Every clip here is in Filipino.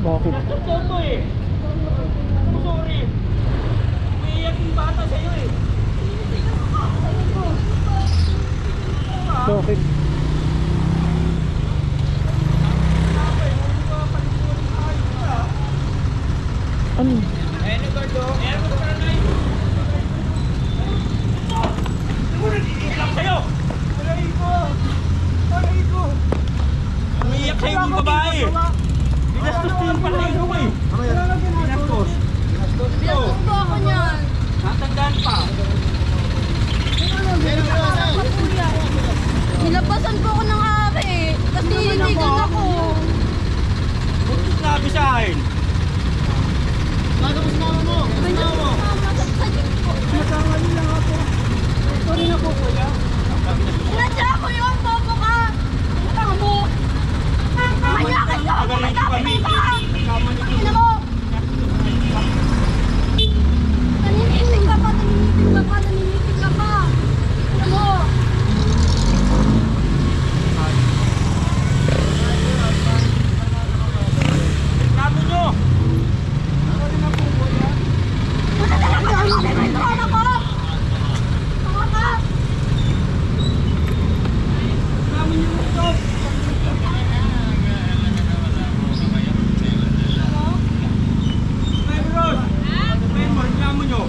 Bakit? Mo eh. Sorry. Umiiyak yung bata sa'yo eh. Bakit? Ano? Ano Gordo? Eh, ano para na yun? Mo nag-iiyak sa'yo? Aray ko! Aray ko! Umiiyak sa'yo yung babae. Binastos ko yung patay ko eh. Binastos. Binastos ko. Gusto ako niyan. Natandaan pa. Nilabasan po ako ng ari. Kasi hinigan ako. Buntis na abi sa akin. Ganyan po mama sa sajik po. Inadya ko yung bobo ka. Utang mo. Manyakin ka ako. Magkapit ka. Ina mo. Naninitig ka pa. Naninitig ka pa. Naninitig ka pa. Ina mo. Reklamo nyo. Wala na lang ang hindi mo ito anak ko. Tama ka. Reklamo nyo ito. May bros. May mo, reklamo nyo.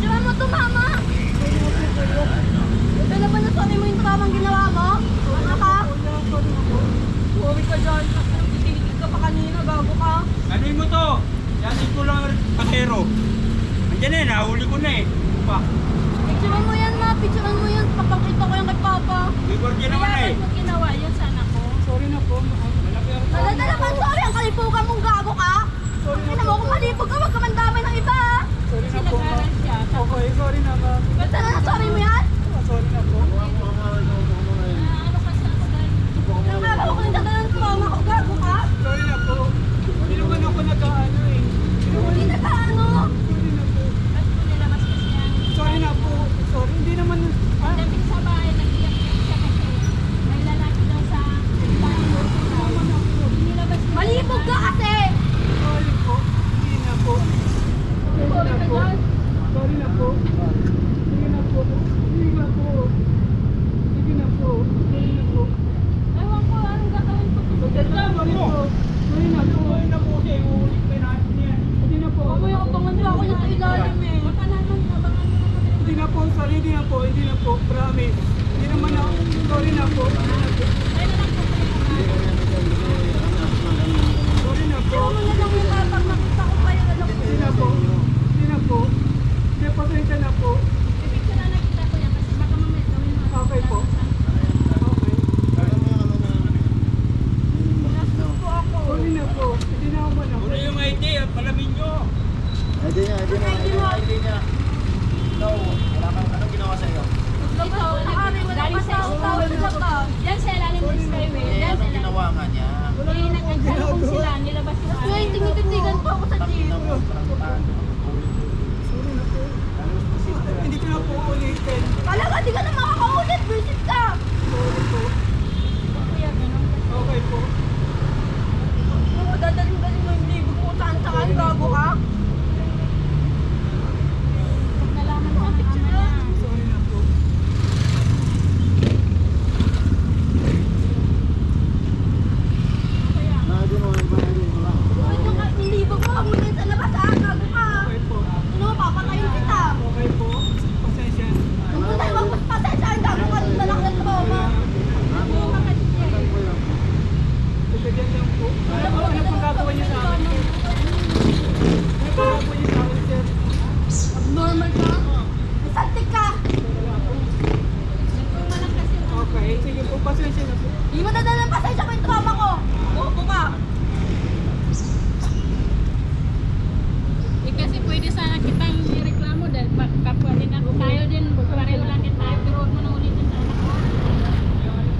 Diyan mo to mama. Kailan ba nasabi mo yung tamang ginawa mo? Ano ka? Huwag ka dyan. Titigil ka pa kanina. Gago ka. Ano mo to? Yasin ko lang ang pasero. Andiyan na eh, nahuli ko na eh. Pa, Picturean mo yan ma. Picturean mo yan. Papakita ko yan kay Papa. bigor dyan naman eh. mo ginawa yun sa anak ko? Sorry na po. Malaki ang Dala-dala man sorry. Ang kalipugan mong gago ka. Sorry na mo. Kung malipog ka, wag ka mandamay ng iba. Sorry na po. Okay, sorry na ma'am. Basta na sorry mo yan. Sorry na po. Nang araw ko nang dadalan ko mama ko. Gago ka. Sorry na po. Hindi naman ako nag-ano eh. Hindi na ka ano. Sorry na po. Sorry na po. Sorry. Hindi naman... Ah, Malipog ka kasi. sorry po. Hindi na po. Sorry ka dyan. Sorry na po. Sige na po. Sige na po. Sige na po. Sorry na po. Ewan ko, anong gagawin ko? Sorry po. Sorry na po. Sorry na po. Kasi uulit pa natin yan. Hindi na po. Mamaya abangan niyo ako na sa ilalim eh. Makalanan ka, abangan mo naman. Hindi na po. Sorry. Na po. Hindi na po. Promise. Hindi naman ako. Sorry na po. Sorry na po. Ewan mo na lang yung kapag nakita ko pa yung anak ko. Hindi na po. Hindi na po. Hindi, pasensya na po. Okay po. Okay. Pinastos ko ako. Sorry na po. Hindi na ako manakot. Ano yung ID? Palamin nyo. ID niya, ID niya, ID niya, ID niya. Ikaw, wala kang anong ginawa sa'yo? Ikaw, nakari mo na pasawag-tawag na ka. Yan sa ilalim ng skyway. Eh, Yan sa anong ginawa nga niya? Eh, nagkagsalubong sila. Nilabas Kaya yung tingitindigan po ako sa jeep. Po. Hindi ko na po ulitin. Talaga, di ka na makakaulit. Visit ka. Sorry po. Okay po. Oo, dadaling-daling mo yung libo ko saan saan. Gago ka. Pag nalaman mo ang mamaya. Sorry na po. Na-ID mo, yung ID mo lang. Bakit yung ka- yung libo ko? Muna sa labas ah. Gago ka. Okay po. Ano, papatayin kita. Okay po. Pasensya. Kung mo tayo magpaspasensya, ang gago ka. Ang lalaki ng trauma. Pagkagyan lang po. Ano po? Ano pang gagawa niyo sa akin? Ano pang gagawa niyo sa akin, sir? Abnormal ka. Isantik ka. Okay. Sige po. Pasensya na po. Di mo nadala ng pasensya ko yung trauma ko. Bobo ka. Eh, kasi pwede sana kitang ireklamo dahil pa- kapwa din ako. Tayo din, pareho lang din tayo. Pero huwag mo na ulitin sa anak ko.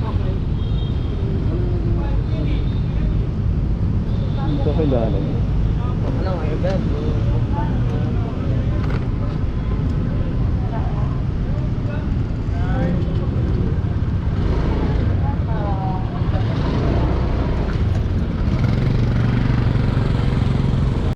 Okay. Ito kailangan. Ano, ay, Ben?